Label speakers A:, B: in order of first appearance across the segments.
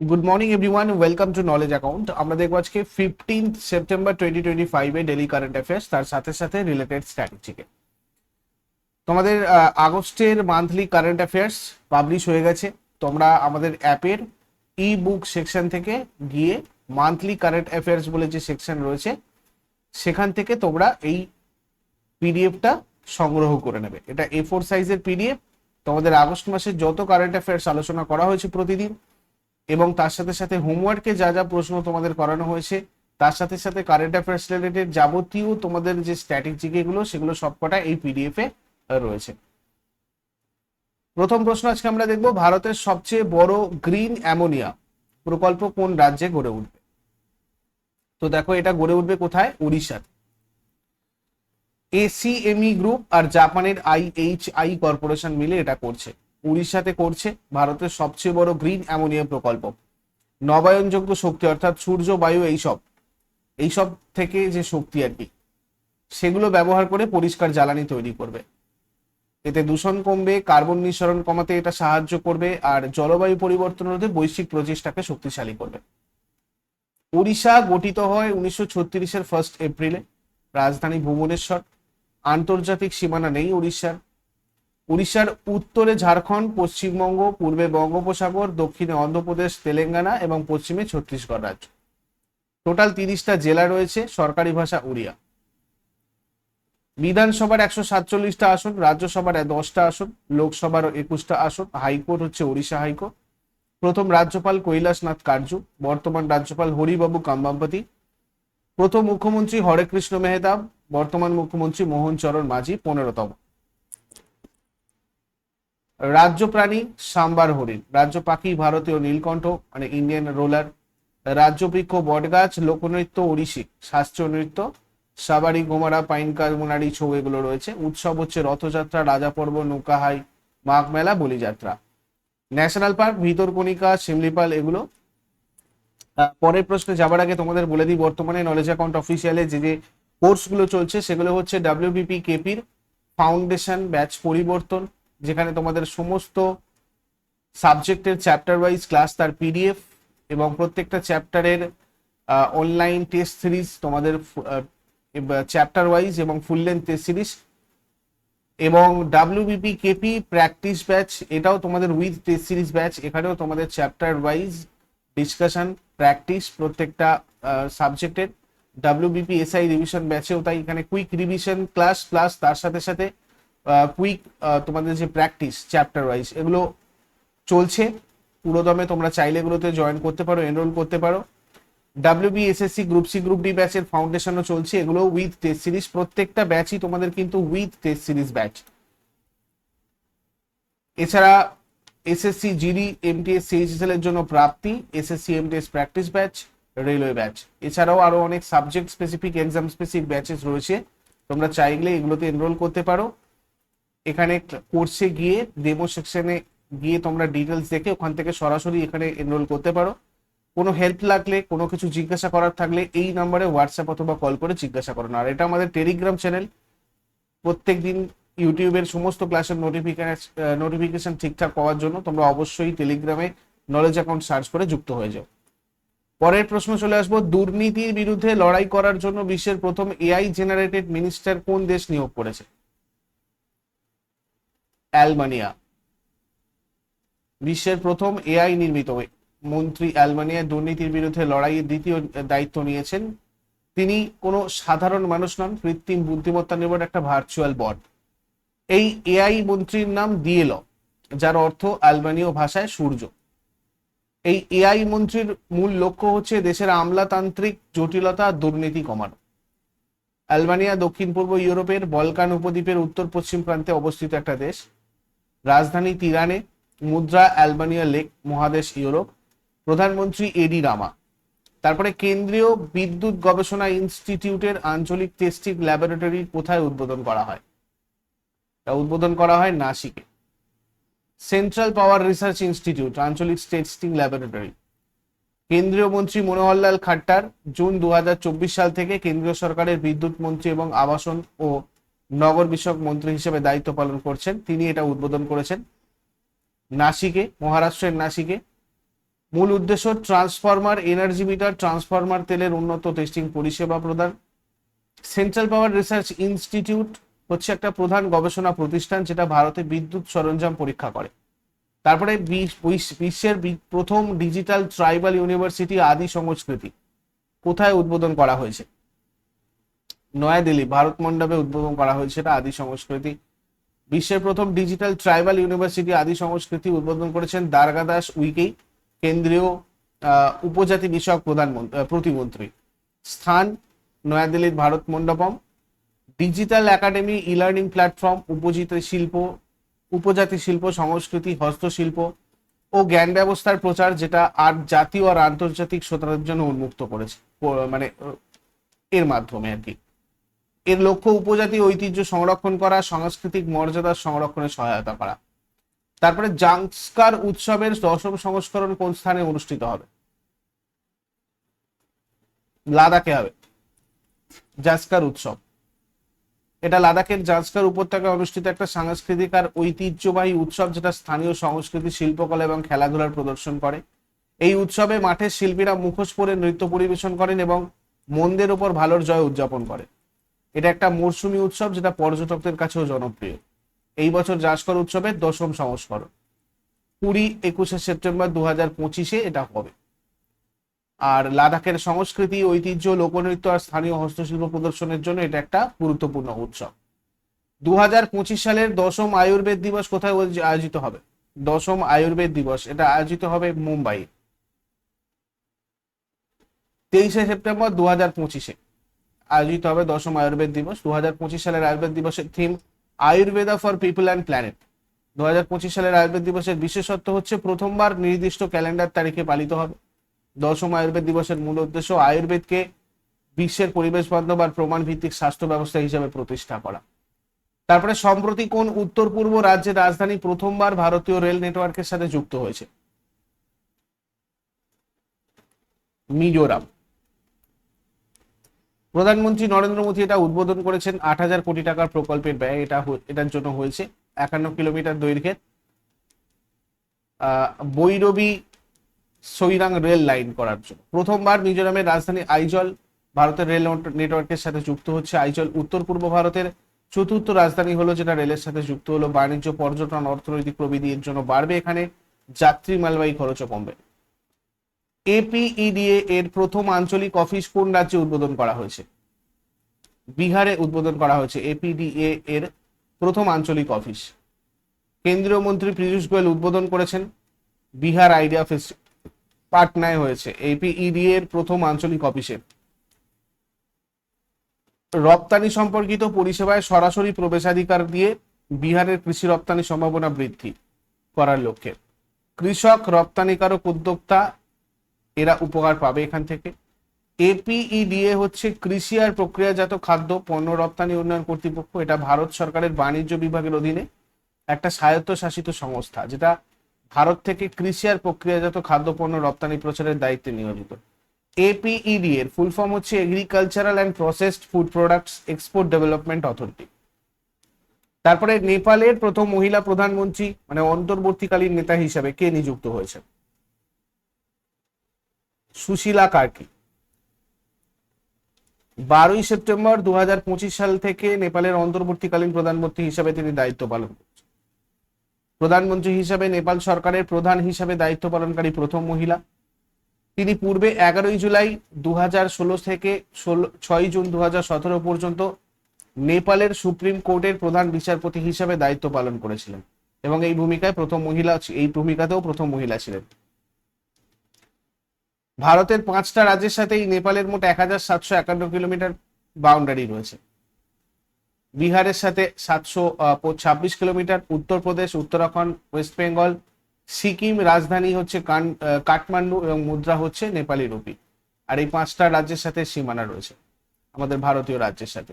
A: Good morning everyone welcome to knowledge account আমরা দেখব আজকে ফিফটিন্থ সেপ্টেম্বর টোয়েন্টি টোয়েন্টি ফাইভে ডেলি কারেন্ট অ্যাফেয়ার্স তার সাথে সাথে রিলেটেড স্ট্র্যাটেজিকে তোমাদের আগস্টের মান্থলি কারেন্ট অ্যাফেয়ার্স পাবলিশ হয়ে গেছে। তোমরা আমাদের অ্যাপের ই বুক সেকশন থেকে গিয়ে মান্থলি কারেন্ট অ্যাফেয়ার্স বলে যে সেকশন রয়েছে, সেখান থেকে তোমরা এই পিডিএফটা সংগ্রহ করে নেবে। এটা এ ফোর সাইজের পিডিএফ তোমাদের আগস্ট মাসে যত কারেন্ট অ্যাফেয়ার্স আলোচনা করা হয়েছে প্রতিদিন এবং তার সাথে সাথে হোমওয়ার্কে যা যা প্রশ্ন তোমাদের করানো হয়েছে, তার সাথে সাথে কারেন্ট অ্যাফেয়ার্স রিলেটেড যাবতীয় তোমাদের যে স্ট্র্যাটেজিক এগুলো, সেগুলো সবকটা এই পিডিএফ এ রয়েছে। প্রথম প্রশ্ন আজকে আমরা দেখব, ভারতের সবচেয়ে বড় গ্রিন অ্যামোনিয়া প্রকল্প কোন রাজ্যে গড়ে উঠবে? তো দেখো, এটা গড়ে উঠবে কোথায়? উড়িষ্যাতে এসিএমই গ্রুপ আর জাপানের আইএইচআই কর্পোরেশন মিলে এটা করছে। উড়িষ্যাতে করছে ভারতের সবচেয়ে বড় গ্রিন অ্যামোনিয়া প্রকল্প। নবায়নযোগ্য শক্তি অর্থাৎ সূর্য, বায়ু এইসব। এইসব থেকে যে শক্তি আর কি, সেগুলো ব্যবহার করে পরিষ্কার জ্বালানি তৈরি করবে। এতে দূষণ কমবে, কার্বন নিঃসরণ কমাতে এটা সাহায্য করবে, আর জলবায়ু পরিবর্তন রোধে বৈশ্বিক প্রচেষ্টাকে শক্তিশালী করবে। উড়িষ্যা গঠিত হয় উনিশশো ছত্রিশের ফার্স্ট এপ্রিলে রাজধানী ভুবনেশ্বর। আন্তর্জাতিক সীমানা নেই উড়িষ্যার। উড়িষ্যার উত্তরে ঝাড়খণ্ড, পশ্চিমবঙ্গ, পূর্বে বঙ্গোপসাগর, দক্ষিণে অন্ধ্রপ্রদেশ, তেলেঙ্গানা এবং পশ্চিমে ছত্তিশগড় রাজ্য। টোটাল তিরিশটা জেলা রয়েছে, সরকারি ভাষা উড়িয়া। বিধানসভার একশো সাতচল্লিশটা আসন, রাজ্যসভার দশটা আসন লোকসভার একুশটা আসন, হাইকোর্ট হচ্ছে উড়িষ্যা হাইকোর্ট। প্রথম রাজ্যপাল কৈলাসনাথ কার্জু, বর্তমান রাজ্যপাল হরিবাবু কাম্বাম্পতি। প্রথম মুখ্যমন্ত্রী হরেকৃষ্ণ মেহতাব বর্তমান মুখ্যমন্ত্রী মোহন চরণ মাঝি, পনেরোতম। রাজ্য প্রাণী সাম্বার হরিণ। রাজ্য পাখি ভারতীয় নীলকণ্ঠ মানে ইন্ডিয়ান রোলার রাজ্য বৃক্ষ বটগাছ, লোকনৃত্য ওড়িশি, শাস্ত্রীয় নৃত্য সাবারি গোমারা পাইনকার মোনারি ছৌ এগুলো রয়েছে। উৎসব হচ্ছে রথযাত্রা, রাজা পর্ব, নৌকাহাই, মাঘ মেলা, বলিযাত্রা। ন্যাশনাল পার্ক, ভিতরকণিকা, শিমলিপাল এগুলো। পরের প্রশ্নে যাবার আগে তোমাদের বলে দিই, বর্তমানে নলেজ অ্যাকাউন্ট অফিসিয়ালে যে যে কোর্সগুলো চলছে, সেগুলো হচ্ছে ডাব্লিউবিপি কেপির ফাউন্ডেশন ব্যাচ পরিবর্তন। যেখানে তোমাদের সমস্ত সাবজেক্টের চ্যাপ্টার ওয়াইজ ক্লাস তার পিডিএফ এবং প্রত্যেকটা চ্যাপ্টারের অনলাইন টেস্ট সিরিজ তোমাদের চ্যাপ্টার ওয়াইজ এবং ফুল লেন্থ টেস্ট সিরিজ এবং ডাব্লিউবিপি কেপি প্র্যাকটিস ব্যাচ এটাও তোমাদের উইথ টেস্ট সিরিজ ব্যাচ এখানেও তোমাদের চ্যাপ্টার ওয়াইজ ডিসকাশন প্র্যাকটিস প্রত্যেকটা সাবজেক্টের ডাব্লিউবিপি এসআই রিভিশন ব্যাচেও তাই এখানে কুইক রিভিশন ক্লাস প্লাস তার সাথে সাথে কুইক তোমাদের যে প্র্যাকটিস চ্যাপ্টার ওয়াইজ এগুলো চলছে। পুরোদমে তোমরা চাইলে এগুলোতে জয়েন করতে পারো এনরোল করতে পারো। WB SSC group C group D ব্যাচের ফাউন্ডেশনও চলছে। এগুলো উইথ টেস্ট সিরিজ প্রত্যেকটা ব্যাচই তোমাদের কিন্তু উইথ টেস্ট সিরিজ ব্যাচ এছাড়া এসএসসি জিডি এমটিএস সিএইচএসএল এর জন্য প্রাপ্তি SSC MTS practice batch railway batch এছাড়াও আরও অনেক subject specific exam specific batches রয়েছে। তোমরা চাইলে এগুলোতে এনরোল করতে পারো। এখানে কোর্সে গিয়ে ডেমো সেকশনে গিয়ে তোমরা ডিটেলস দেখে ওখান থেকে সরাসরি এখানে এনরোল করতে পারো। কোনো হেল্প লাগলে, কোনো কিছু জিজ্ঞাসা করার থাকলে এই নাম্বারে হোয়াটসঅ্যাপ অথবা কল করে জিজ্ঞাসা করো। আর এটা আমাদের টেলিগ্রাম চ্যানেল প্রত্যেক দিন ইউটিউবের সমস্ত ক্লাসের নোটিফিকেশন নোটিফিকেশন ঠিকঠাক পাওয়ার জন্য তোমরা অবশ্যই টেলিগ্রামে নলেজ অ্যাকাউন্ট সার্চ করে যুক্ত হয়ে যাও। পরের প্রশ্ন চলে আসব, দুর্নীতির বিরুদ্ধে লড়াই করার জন্য বিশ্বের প্রথম এআই জেনারেটেড মিনিস্টার কোন দেশ নিয়োগ করেছে? অ্যালবানিয়া বিশ্বের প্রথম এআই নির্মিত মন্ত্রী অ্যালবানিয়া দুর্নীতির বিরুদ্ধে লড়াইয়ের দ্বিতীয় দায়িত্ব নিয়েছেন। তিনি কোনো সাধারণ মানুষ নন, কৃত্রিম বুদ্ধিমত্তা নির্ভর একটা ভার্চুয়াল বট এই এআই মন্ত্রীর নাম দিয়েল যার অর্থ আলবানীয় ভাষায় সূর্য। এই এআই মন্ত্রীর মূল লক্ষ্য হচ্ছে দেশের আমলাতান্ত্রিক জটিলতা, দুর্নীতি কমানো। অ্যালবানিয়া দক্ষিণ পূর্ব ইউরোপের বলকান উপদ্বীপের উত্তর পশ্চিম প্রান্তে অবস্থিত একটা দেশ। রাজধানী তিরানে মুদ্রা, অ্যালবানিয়া লেক, মহাদেশ ইউরোপ, প্রধানমন্ত্রী এডি রামা। তারপরে কেন্দ্রীয় বিদ্যুৎ গবেষণা ইনস্টিটিউটের আঞ্চলিক টেস্টিং ল্যাবরেটরি কোথায় উদ্বোধন করা হয়? তা উদ্বোধন করা হয় নাসিকে। সেন্ট্রাল পাওয়ার রিসার্চ ইনস্টিটিউট, আঞ্চলিক টেস্টিং ল্যাবরেটরি। কেন্দ্রীয় মন্ত্রী মনোহরলাল খাট্টার জুন দু হাজার চব্বিশ সাল থেকে কেন্দ্রীয় সরকারের বিদ্যুৎ মন্ত্রী এবং আবাসন ও নগর বিষয়ক মন্ত্রী হিসেবে দায়িত্ব পালন করছেন। তিনি এটা উদ্বোধন করেছেন। নাসিকে, মহারাষ্ট্রের নাসিকে। মূল উদ্দেশ্য ট্রান্সফরমার, এনার্জি মিটার, ট্রান্সফরমার তেলের উন্নত টেস্টিং পরিষেবা প্রদান। সেন্ট্রাল পাওয়ার রিসার্চ ইনস্টিটিউট হচ্ছে একটা প্রধান গবেষণা প্রতিষ্ঠান যেটা ভারতে বিদ্যুৎ সরঞ্জাম পরীক্ষা করে। তারপরে বিশ- বিশ- বিশ্বের প্রথম ডিজিটাল ট্রাইবাল ইউনিভার্সিটি আদি সংস্কৃতি কোথায় উদ্বোধন করা হয়েছে? নয়াদিল্লি ভারত মণ্ডপে উদ্বোধন করা হয়েছে এটা আদি সংস্কৃতি। বিশ্বের প্রথম ডিজিটাল ট্রাইবাল ইউনিভার্সিটি আদি সংস্কৃতি উদ্বোধন করেছেন দারগাদাস উইকি কেন্দ্রীয় আহ, উপজাতি বিষয়ক প্রধানমন্ত্রী প্রতিমন্ত্রী। স্থান নয়াদিল্লির Bharat Mandapam. Digital academy e learning platform উপজিত শিল্প উপজাতি শিল্প সংস্কৃতি হস্তশিল্প ও জ্ঞান ব্যবস্থার প্রচার যেটা আর জাতীয় আর আন্তর্জাতিক শ্রোতাদের জন্য উন্মুক্ত করেছে মানে এর মাধ্যমে আর কি। এর লক্ষ্য উপজাতি ঐতিহ্য সংরক্ষণ করা, সাংস্কৃতিক মর্যাদার সংরক্ষণে সহায়তা করা। তারপরে জাংস্কার উৎসবের দশম সংস্করণ কোন স্থানে অনুষ্ঠিত হবে? লাদাখে হবে। জাস্কার উৎসব। এটা লাদাখের জাস্কার উপত্যকায় অনুষ্ঠিত একটা সাংস্কৃতিক আর ঐতিহ্যবাহী উৎসব যেটা স্থানীয় সংস্কৃতি, শিল্পকলা এবং খেলাধুলার প্রদর্শন করে। এই উৎসবে মাঠের শিল্পীরা মুখোশ পরে নৃত্য পরিবেশন করেন এবং মন্দের উপর ভালোর জয় উদযাপন করে। এটা একটা মরশুমি উৎসব যেটা পর্যটকদের কাছেও জনপ্রিয়। এই বছর জাস্কর উৎসবের দশম সংস্করণ। কুড়ি একুশে সেপ্টেম্বর দু হাজার পঁচিশে এটা হবে। আর লাদাখের সংস্কৃতি, ঐতিহ্য, লোকনৃত্য আর স্থানীয় হস্তশিল্প প্রদর্শনের জন্য এটা একটা গুরুত্বপূর্ণ উৎসব। দু হাজার পঁচিশ সালের দশম আয়ুর্বেদ দিবস কোথায় আয়োজিত হবে? দশম আয়ুর্বেদ দিবস, এটা আয়োজিত হবে মুম্বাই তেইশে সেপ্টেম্বর দু হাজার পঁচিশে। আয়োজিত হবে দশম আয়ুর্বেদ দিবস। দু হাজার পঁচিশ সালের আয়ুর্বেদ দিবসের theme Ayurveda for people and planet দু হাজার পঁচিশ সালের আয়ুর্বেদ দিবসের বিশেষত্ব হচ্ছে প্রথমবার নির্দিষ্ট ক্যালেন্ডার তারিখে পালিত হবে। দশম আয়ুর্বেদ দিবসের মূল উদ্দেশ্য আয়ুর্বেদকে বিশ্বের পরিবেশ বান্ধব আর প্রমাণ ভিত্তিক স্বাস্থ্য ব্যবস্থা হিসেবে প্রতিষ্ঠা করা। তারপরে সম্প্রতি কোন উত্তর পূর্ব রাজ্যের রাজধানী প্রথমবার ভারতীয় রেল নেটওয়ার্কের সাথে যুক্ত হয়েছে? মিজোরাম। প্রধানমন্ত্রী নরেন্দ্র মোদী এটা উদ্বোধন করেছেন আট হাজার কোটি টাকার প্রকল্পের ব্যয়, এটা এটার জন্য হয়েছে একান্ন কিলোমিটার দৈর্ঘ্যের বৈরবী সৈরাং রেল লাইন করার জন্য। প্রথমবার মিজোরামের রাজধানী আইজল ভারতের রেল নেটওয়ার্কের সাথে যুক্ত হচ্ছে। আইজল উত্তর পূর্ব ভারতের চতুর্থ রাজধানী হলো, যেটা রেলের সাথে যুক্ত হলো। বাণিজ্য, পর্যটন, অর্থনৈতিক প্রবৃদ্ধি এর জন্য বাড়বে এখানে। যাত্রী, মালবাহী খরচও কমবে। এপিইডিএ এর প্রথম আঞ্চলিক অফিস কোন রাজ্যে উদ্বোধন করা হয়েছে? বিহারে উদ্বোধন করা হয়েছে এপিডিএ এর প্রথম আঞ্চলিক অফিস। কেন্দ্রীয় মন্ত্রী পীযূষ গোয়েল উদ্বোধন করেছেন। বিহার আইডিয়া ফেস্ট পাটনায় হয়েছে এপিইডি এর প্রথম আঞ্চলিক অফিসে। রপ্তানি সম্পর্কিত পরিষেবায় সরাসরি প্রবেশাধিকার দিয়ে বিহারের কৃষি রপ্তানি সম্ভাবনা বৃদ্ধি করার লক্ষ্যে। কৃষক, রপ্তানিকারক, উদ্যোক্তা এরা উপকার পাবে এখান থেকে। এপিইডিএ হচ্ছে কৃষি আর প্রক্রিয়াজাত খাদ্য পণ্য রপ্তানি উন্নয়ন কর্তৃপক্ষ। এটা ভারত সরকারের বাণিজ্য বিভাগের অধীনে একটা স্বায়ত্তশাসিত সংস্থা, যেটা ভারত থেকে কৃষি আর প্রক্রিয়াজাত খাদ্যপণ্য রপ্তানি প্রচারের দায়িত্বে নিয়োজিত। এপিইডি এর ফুল ফর্ম হচ্ছে agricultural and processed food products export development authority তারপরে নেপালের প্রথম মহিলা প্রধানমন্ত্রী মানে অন্তর্বর্তীকালীন নেতা হিসাবে কে নিযুক্ত হয়েছে সুশীলা কার্কি। বারোই সেপ্টেম্বর দু হাজার পঁচিশ সাল থেকে নেপালের অন্তর্বর্তীকালীন প্রধানমন্ত্রী হিসাবে তিনি দায়িত্ব পালন প্রধানমন্ত্রী হিসাবে নেপাল সরকারের প্রধান হিসাবে দায়িত্ব পালনকারী প্রথম মহিলা। তিনি পূর্বে এগারোই জুলাই দু হাজার ষোলো থেকে ষোলো, ছয় জুন দু হাজার সতেরো পর্যন্ত নেপালের সুপ্রিম কোর্টের প্রধান বিচারপতি হিসাবে দায়িত্ব পালন করেছিলেন এবং এই ভূমিকায় প্রথম মহিলা, এই ভূমিকাতেও প্রথম মহিলা ছিলেন। ভারতের পাঁচটা রাজ্যের সাথে এই নেপালের মোট এক হাজার সাতশো একান্ন কিলোমিটার বাউন্ডারি রয়েছে। বিহারের সাথে সাতশো ছাব্বিশ কিলোমিটার, উত্তরপ্রদেশ, উত্তরাখণ্ড, ওয়েস্ট বেঙ্গল, সিকিম, রাজধানী হচ্ছে কাঠমান্ডু এবং মুদ্রা হচ্ছে নেপালি রুপি। আর এই পাঁচটা রাজ্যের সাথে সীমানা রয়েছে, আমাদের ভারতীয় রাজ্যের সাথে।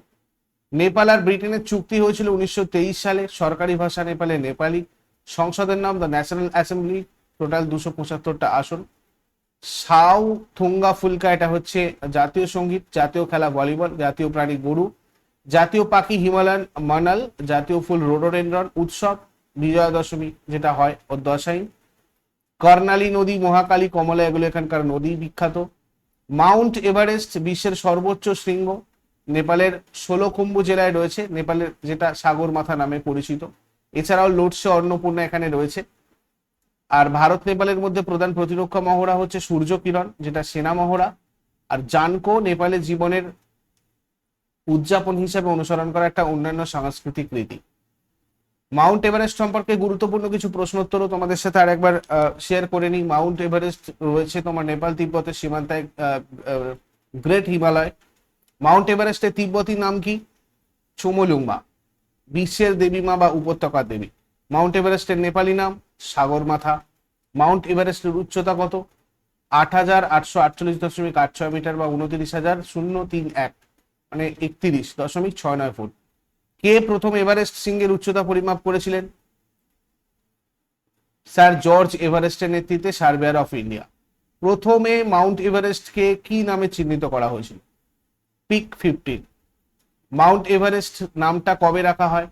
A: নেপাল আর ব্রিটেনের চুক্তি হয়েছিল উনিশশো তেইশ সালে। সরকারি ভাষা নেপালে নেপালি। সংসদের নাম দ্য ন্যাশনাল অ্যাসেম্বলি টোটাল দুশো পঁচাত্তরটা আসন। সাউ থুঙ্গা ফুলকা, এটা হচ্ছে জাতীয় সংগীত, জাতীয় খেলা ভলিবল, জাতীয় প্রাণী গরু, জাতীয় পাখি হিমালয়ান মানাল, জাতীয় ফুল রোডোডেন্ড্রন উৎসব বিজয়া দশমী যেটা হয় ও দশাই, কর্ণালী নদী, মহাকালী, কমলা, এগুলো এখানকার নদী বিখ্যাত, মাউন্ট এভারেস্ট, বিশ্বের সর্বোচ্চ শৃঙ্গ, নেপালের ষোলকুম্বু জেলায় রয়েছে, নেপালের যেটা সাগর মাথা নামে পরিচিত, এছাড়াও লোটসে, অন্নপূর্ণা এখানে রয়েছে আর ভারত নেপালের মধ্যে প্রধান প্রতিরক্ষা মহড়া হচ্ছে সূর্য কিরণ, যেটা সেনা মহড়া। আর জানকো নেপালের জীবনের উদযাপন হিসেবে অনুসরণ করা একটা অন্যান্য সাংস্কৃতিক রীতি। মাউন্ট এভারেস্ট সম্পর্কে গুরুত্বপূর্ণ কিছু প্রশ্নোত্তরও তোমাদের সাথে আর একবার শেয়ার করে নিই। মাউন্ট এভারেস্ট রয়েছে তোমার নেপাল তিব্বতের সীমান্তায় গ্রেট হিমালয়। মাউন্ট এভারেস্টের তিব্বতী নাম কি? চুমলুংমা বিশ্বের দেবী মা বা উপত্যকার দেবী। মাউন্ট এভারেস্টের নেপালি নাম সাগরমাথা মাউন্ট এভারেস্টের উচ্চতা কত? আট হাজার আটশো আটচল্লিশ দশমিক আট ছয় মিটার বা উনত্রিশ হাজার শূন্য তিন এক মানে একত্রিশ দশমিক ছয় নয় ফুট। কে প্রথম এভারেস্ট সিংহের উচ্চতা পরিমাপ করেছিলেন? স্যার জর্জ এভারেস্টের নেতৃত্বে সার্ভেয়ার অফ ইন্ডিয়া। প্রথমে মাউন্ট এভারেস্টকে কি নামে চিহ্নিত করা হয়েছিল? Pick fifteen. মাউন্ট এভারেস্ট নামটা কবে রাখা হয়?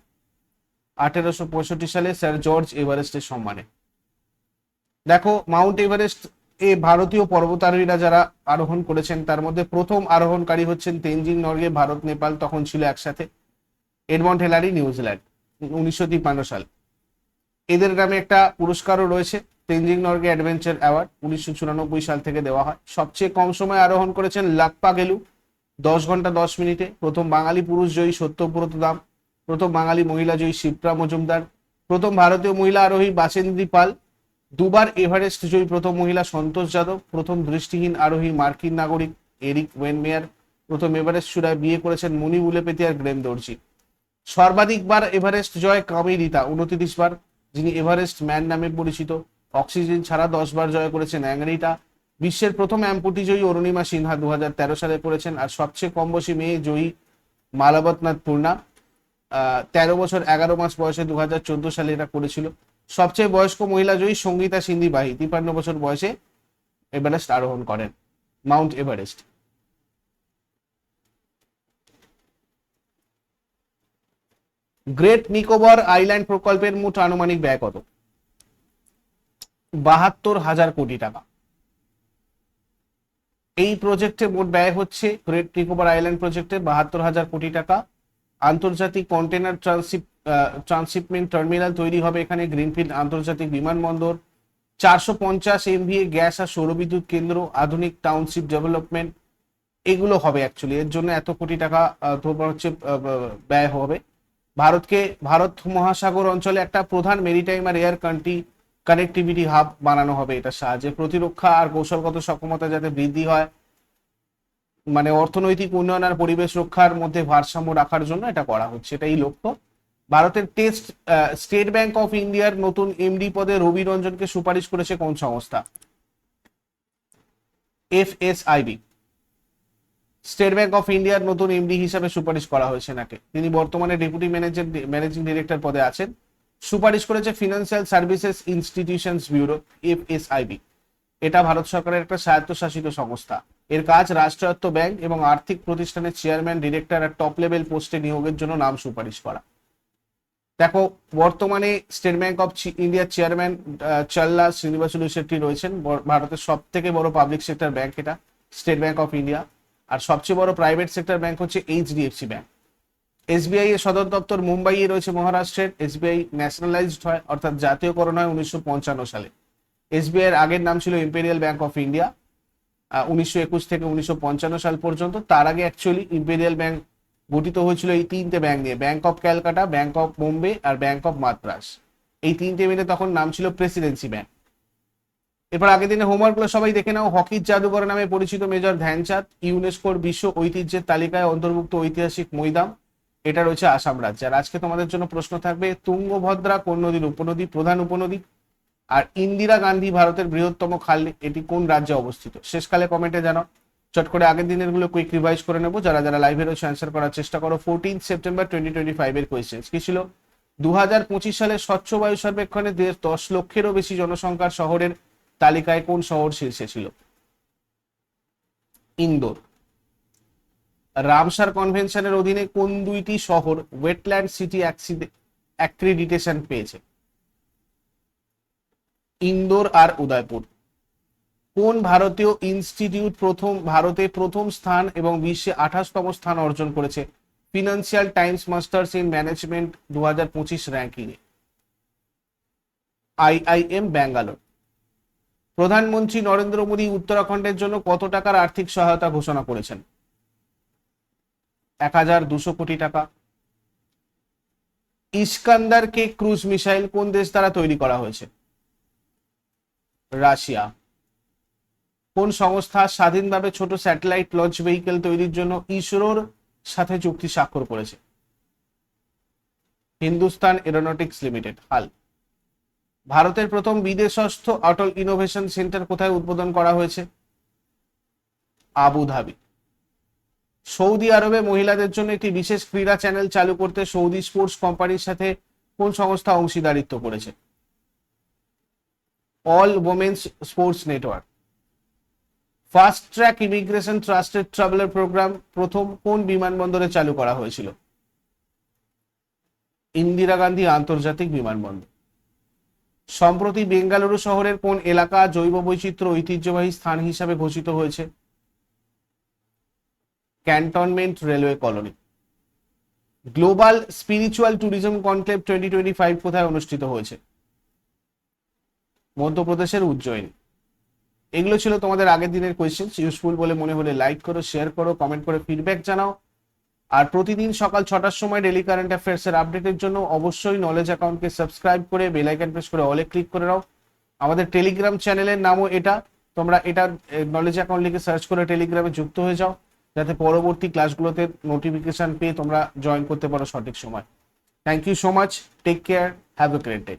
A: আঠেরোশো পঁয়ষট্টি সালে স্যার জর্জ এভারেস্টের সম্মানে। দেখো, মাউন্ট এভারেস্ট এ ভারতীয় পর্বতারোহীরা যারা আরোহণ করেছেন, তার মধ্যে প্রথম আরোহণকারী হচ্ছেন তেনজিং নর্গে, ভারত, নেপাল, তখন ছিল একসাথে এডমন্ড হেলারি, নিউজিল্যান্ড, উনিশশো তিপ্পান্ন সাল। এদের নামে একটা পুরস্কারও রয়েছে, তেনজিং নর্গে অ্যাডভেঞ্চার অ্যাওয়ার্ড, উনিশশো চুরানব্বই সাল থেকে দেওয়া হয়। সবচেয়ে কম সময় আরোহণ করেছেন লাকপা গেলু দশ ঘণ্টা দশ মিনিটে। প্রথম বাঙালি পুরুষ জয়ী সত্যব্রত দাম প্রথম বাঙালি মহিলা জয়ী শিপ্রা মজুমদার, প্রথম ভারতীয় মহিলা আরোহী বাসেন্দ্রী পাল, দুবার এভারেস্ট জয়ী প্রথম মহিলা সন্তোষ যাদব, প্রথম দৃষ্টিহীন আরোহী মার্কিন নাগরিক এরিক ওয়েনমেয়ার, প্রথম এভারেস্ট চূড়ায় বিয়ে করেছেন মুনি বুলেপেতিয়ার গ্রেম দর্জি। সর্বাধিকবার এভারেস্ট জয় কামি রিতা, উনত্রিশ বার, যিনি এভারেস্ট ম্যান নামে পরিচিত। অক্সিজেন ছাড়া দশ বার জয় করেছেন অ্যাংরিটা। বিশ্বের প্রথম অ্যাম্পুটি জয়ী অরুণিমা সিনহা দু হাজার তেরো সালে করেছেন, আর সবচেয়ে কম বয়সী মেয়ে জয়ী মালাবতনাথ পূর্ণা। তেরো বছর, এগারো মাস বয়সে দু হাজার চোদ্দ সালে এটা করেছিল। সবচেয়ে বয়স্ক মহিলা জয়ী সঙ্গীতা সিন্ধি বাহি। তিপ্পান্ন বছর বয়সে এভারেস্ট আরোহণ করেন, Mount Everest. Great Nicobar Island প্রকল্পের মোট আনুমানিক ব্যয় কত? বাহাত্তর হাজার কোটি টাকা। এই প্রজেক্টে মোট ব্যয় হচ্ছে, গ্রেট নিকোবর আইল্যান্ড প্রজেক্টে বাহাত্তর হাজার কোটি টাকা। আন্তর্জাতিক কন্টেনার ট্রান্সিপ ট্রান্সশিপমেন্ট টার্মিনাল তৈরি হবে এখানে গ্রিনফিল্ড আন্তর্জাতিক বিমানবন্দর। চারশো পঞ্চাশ এমভিএ গ্যাস আর সৌরবিদ্যুৎ কেন্দ্র, আধুনিক টাউনশিপ ডেভেলপমেন্ট এগুলো হবে অ্যাকচুয়ালি এর জন্য এত কোটি টাকা তোমার হচ্ছে ব্যয় হবে। ভারতকে, ভারত মহাসাগর অঞ্চলে একটা প্রধান মেরিটাইম আর এয়ার কান্ট্রি কানেক্টিভিটি হাব বানানো হবে এটার সাহায্যে। প্রতিরক্ষা আর কৌশলগত সক্ষমতা যাতে বৃদ্ধি হয় মানে অর্থনৈতিক উন্নয়ন আর পরিবেশ রক্ষার মধ্যে ভারসাম্য রাখার জন্য এটা করা হচ্ছে, এটাই লক্ষ্য। ভারতের টেস্ট স্টেট ব্যাংক অফ ইন্ডিয়ার নতুন এমডি পদে রবি রঞ্জনকে সুপারিশ করেছে কোন সংস্থা? F S FSIB State Bank of ইন্ডিয়ার নতুন এমডি হিসাবে সুপারিশ করা হয়েছে নাকি? তিনি বর্তমানে ডেপুটি ম্যানেজার, ম্যানেজিং ডিরেক্টর পদে আছেন। সুপারিশ করেছে financial services institutions bureau F S FSIB এটা ভারত সরকারের একটা স্বায়ত্তশাসিত সংস্থা। এর কাজ রাষ্ট্রায়ত্ত ব্যাংক এবং আর্থিক প্রতিষ্ঠানের চেয়ারম্যান, ডিরেক্টর আর টপ লেভেল পোস্টে নিয়োগের জন্য নাম সুপারিশ করা। দেখো, বর্তমানে স্টেট ব্যাংক অফ ইন্ডিয়ার চেয়ারম্যান চাল্লা শ্রীনিবাসুলু শেট্টি রয়েছেন। ভারতের সব থেকে বড় পাবলিক সেক্টর ব্যাংক এটা, স্টেট ব্যাংক অফ ইন্ডিয়া। আর সবচেয়ে বড় প্রাইভেট সেক্টর ব্যাংক হচ্ছে এইচডিএফসি ব্যাংক। এসবিআই এর সদর দপ্তর মুম্বাইয়ে রয়েছে মহারাষ্ট্রের। এসবিআই ন্যাশনালাইজড হয়, অর্থাৎ জাতীয়করণ হয় উনিশশো পঞ্চান্ন সালে। এসবিআই এর আগের নাম ছিল ইম্পেরিয়াল ব্যাংক অফ ইন্ডিয়া। উনিশশো একুশ থেকে উনিশশো পঞ্চান্ন সাল পর্যন্ত। তার আগে অ্যাকচুয়ালি ইম্পেরিয়াল ব্যাংক গঠিত হয়েছিল এই তিনটে ব্যাংক নিয়ে Bank of Calcutta Bank of Bombay R bank of Madras এই তিনটে মিলে তখন নাম ছিল প্রেসিডেন্সি ব্যাংক এরপর আগের দিনে হোমওয়ার্কগুলো সবাই দেখে নাও। হকির জাদুঘর নামে পরিচিত মেজর ধ্যানচাঁদ ইউনেস্কোর বিশ্ব ঐতিহ্যের তালিকায় অন্তর্ভুক্ত ঐতিহাসিক মৈদাম। এটা রয়েছে আসাম রাজ্যে। আর আজকে তোমাদের জন্য প্রশ্ন থাকবে, তুঙ্গভদ্রা কোন নদীর উপনদী, প্রধান উপনদী? আর ইন্দিরা গান্ধী ভারতের বৃহত্তম খাল, এটি কোন রাজ্যে অবস্থিত? শেষকালে কমেন্টে জানাও। চট করে আগের দিনেরগুলো কুইক রিভাইজ করে নেব। যারা যারা লাইভে রয়েছে অ্যান্সার করার চেষ্টা করো। Fourteen September twenty twenty five এর কোয়েশ্চেন কি ছিল? দু হাজার পঁচিশ সালে স্বচ্ছ বায়ু সর্বেক্ষণে দেশ দশ লক্ষেরও বেশি জনসংখ্যার শহরের তালিকায় কোন শহর শীর্ষে ছিল? ইন্দোর। রামসার কনভেনশনের অধীনে কোন দুইটি শহর ওয়েটল্যান্ড সিটি অ্যাক্রিডিটেশন পেয়েছে? ইন্দোর আর উদয়পুর। কোন ভারতীয় ইনস্টিটিউট প্রথম, ভারতে প্রথম স্থান এবং বিশ্বে আঠাশতম স্থান অর্জন করেছে? Financial Times, masters in management দু হাজার পঁচিশ র্যাঙ্কিংয়ে আইআইএম ব্যাঙ্গালোর। প্রধানমন্ত্রী নরেন্দ্র মোদী উত্তরাখণ্ডের জন্য কত টাকার আর্থিক সহায়তা ঘোষণা করেছেন? এক হাজার দুশো কোটি টাকা। ইস্কান্দার কে ক্রুজ মিসাইল কোন দেশ দ্বারা তৈরি করা হয়েছে? রাশিয়া। কোন সংস্থা স্বাধীনভাবে ছোট স্যাটেলাইট লঞ্চ ভেহিকেল তৈরির জন্য ইসরোর সাথে চুক্তি স্বাক্ষর করেছে? হিন্দুস্তান এরোনটিক্স লিমিটেড, হাল। ভারতের প্রথম বিদেশস্থ অটল ইনোভেশন সেন্টার কোথায় উদ্বোধন করা হয়েছে? আবু ধাবি সৌদি আরবে মহিলাদের জন্য একটি বিশেষ ক্রীড়া চ্যানেল চালু করতে সৌদি স্পোর্টস কোম্পানির সাথে কোন সংস্থা অংশীদারিত্ব করেছে? All women's sports network fast track immigration trusted traveller programme প্রথম কোন বিমানবন্দরে চালু করা হয়েছিল? ইন্দিরা গান্ধী আন্তর্জাতিক বিমানবন্দর। সম্প্রতি বেঙ্গালুরু শহরের কোন এলাকা জৈব বৈচিত্র্য ঐতিহ্যবাহী স্থান হিসাবে ঘোষিত হয়েছে? Cantonment railway colony. Global spiritual tourism conclave twenty twenty five কোথায় অনুষ্ঠিত হয়েছে? মধ্যপ্রদেশের উজ্জয়িনী। এগুলো ছিল তোমাদের আগের দিনের কোয়েশ্চেন ইউজফুল বলে মনে হলে লাইক করো শেয়ার করো কমেন্ট করে ফিডব্যাক জানাও। আর প্রতিদিন সকাল ছটার সময় ডেলি কারেন্ট অ্যাফেয়ার্স এর আপডেটের জন্য অবশ্যই নলেজ অ্যাকাউন্টকে সাবস্ক্রাইব করে বেল আইকন প্রেস করে অলে ক্লিক করে নাও। আমাদের টেলিগ্রাম চ্যানেলের নামও এটা। তোমরা এটা নলেজ অ্যাকাউন্ট লিখে সার্চ করে টেলিগ্রামে যুক্ত হয়ে যাও, যাতে পরবর্তী ক্লাসগুলোতে নোটিফিকেশন পেয়ে তোমরা জয়েন করতে পারো সঠিক সময়। Thank you so much take care have a great day